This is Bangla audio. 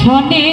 শোনে